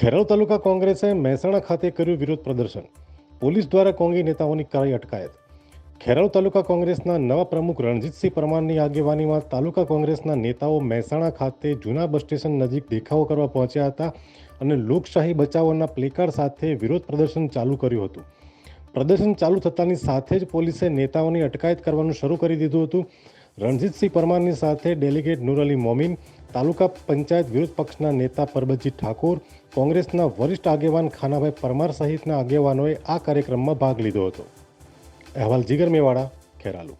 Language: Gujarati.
ખેરાલુ તાલુકા કોંગ્રેસે મહેસાણા ખાતે કર્યું વિરોધ પ્રદર્શન. પોલીસ દ્વારા કોંગી નેતાઓની કરાઈ અટકાયત. ખેરાલુ તાલુકા કોંગ્રેસના નવા પ્રમુખ રણજીતસિંહ પરમારની આગેવાનીમાં તાલુકા કોંગ્રેસના નેતાઓ મહેસાણા ખાતે જૂના બસ સ્ટેશન નજીક દેખાવો કરવા પહોંચ્યા હતા અને લોકશાહી બચાવોના પ્લેકાર્ડ સાથે વિરોધ પ્રદર્શન ચાલુ કર્યું હતું. પ્રદર્શન ચાલુ થતાની સાથે જ પોલીસે નેતાઓની અટકાયત કરવાનું શરૂ કરી દીધું હતું. રણજીતસિંહ પરમારની સાથે ડેલિગેટ નુરઅલી મોમીન તાલુકા પંચાયત વિરોધ પક્ષના નેતા પરબતજી ઠાકોર, કોંગ્રેસના વરિષ્ઠ આગેવાન ખાનાભાઈ પરમાર સહિતના આગેવાનોએ આ કાર્યક્રમમાં ભાગ લીધો હતો. અહેવાલ જીગર મેવાડા, ખેરાલુ.